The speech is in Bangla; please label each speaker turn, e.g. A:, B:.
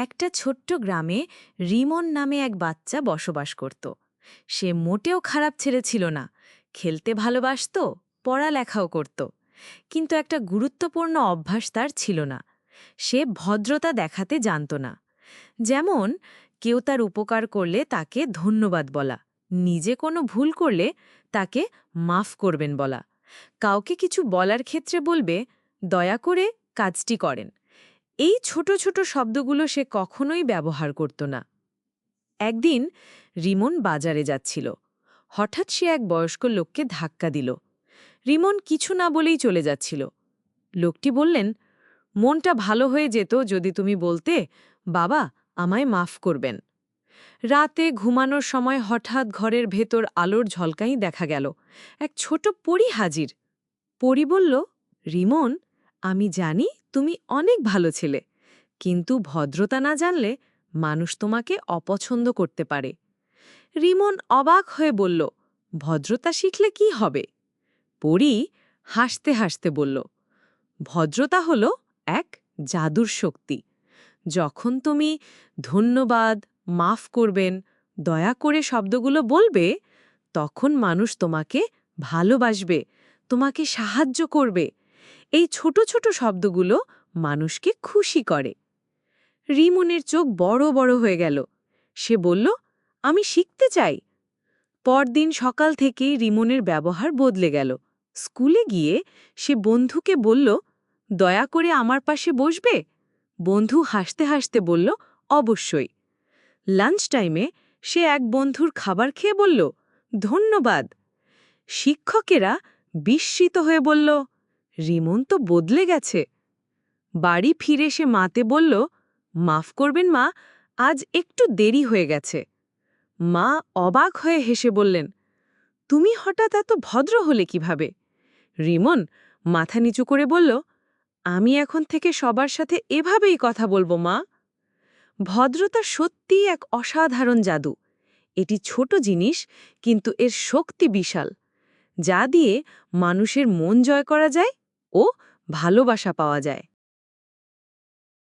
A: একটা ছোট্ট গ্রামে রিমন নামে এক বাচ্চা বসবাস করত। সে মোটেও খারাপ ছেলে ছিল না। খেলতে ভালোবাসত, পড়ালেখাও করত। কিন্তু একটা গুরুত্বপূর্ণ অভ্যাস তার ছিল না। সে ভদ্রতা দেখাতে জানত না। যেমন, কেউ তার উপকার করলে তাকে ধন্যবাদ বলা, নিজে কোনো ভুল করলে তাকে মাফ করবেন বলা। কাউকে কিছু বলার ক্ষেত্রে বলবে, দয়া করে কাজটি করেন। এই ছোট ছোট শব্দগুলো সে কখনোই ব্যবহার করত না। একদিন রিমন বাজারে যাচ্ছিল। হঠাৎ সে এক বয়স্ক লোককে ধাক্কা দিল। রিমন কিছু না বলেই চলে যাচ্ছিল। লোকটি বললেন, মনটা ভালো হয়ে যেত যদি তুমি বলতে, বাবা, আমায় মাফ করবেন। রাতে ঘুমানোর সময় হঠাৎ ঘরের ভেতর আলোর ঝলকাই দেখা গেল। এক ছোট পরি হাজির। পরি বলল, রিমন, আমি জানি তুমি অনেক ভালো ছেলে। কিন্তু ভদ্রতা না জানলে মানুষ তোমাকে অপছন্দ করতে পারে। রিমন অবাক হয়ে বলল, ভদ্রতা শিখলে কি হবে? পরি হাসতে হাসতে বলল, ভদ্রতা হল এক জাদুর শক্তি। যখন তুমি ধন্যবাদ, মাফ করবেন, দয়া করে শব্দগুলো বলবে, তখন মানুষ তোমাকে ভালোবাসবে, তোমাকে সাহায্য করবে। এই ছোট ছোট শব্দগুলো মানুষকে খুশি করে। রিমনের চোখ বড় বড় হয়ে গেল। সে বলল, আমি শিখতে চাই। পরদিন সকাল থেকেই রিমনের ব্যবহার বদলে গেল। স্কুলে গিয়ে সে বন্ধুকে বলল, দয়া করে আমার পাশে বসবে? বন্ধু হাসতে হাসতে বলল, অবশ্যই। লাঞ্চ টাইমে সে এক বন্ধুর খাবার খেয়ে বলল, ধন্যবাদ। শিক্ষকেরা বিস্মিত হয়ে বলল রিমন তো বদলে গেছে। বাড়ি ফিরে সে মাতে বলল, মাফ করবেন মা, আজ একটু দেরি হয়ে গেছে। মা অবাক হয়ে হেসে বললেন, তুমি হঠাৎ এত ভদ্র হলে কীভাবে? রিমন মাথা নিচু করে বলল, আমি এখন থেকে সবার সাথে এভাবেই কথা বলব মা। ভদ্রতা সত্যিই এক অসাধারণ জাদু। এটি ছোট জিনিস, কিন্তু এর শক্তি বিশাল। যা দিয়ে মানুষের মন জয় করা যায় ও ভালোবাসা পাওয়া যায়।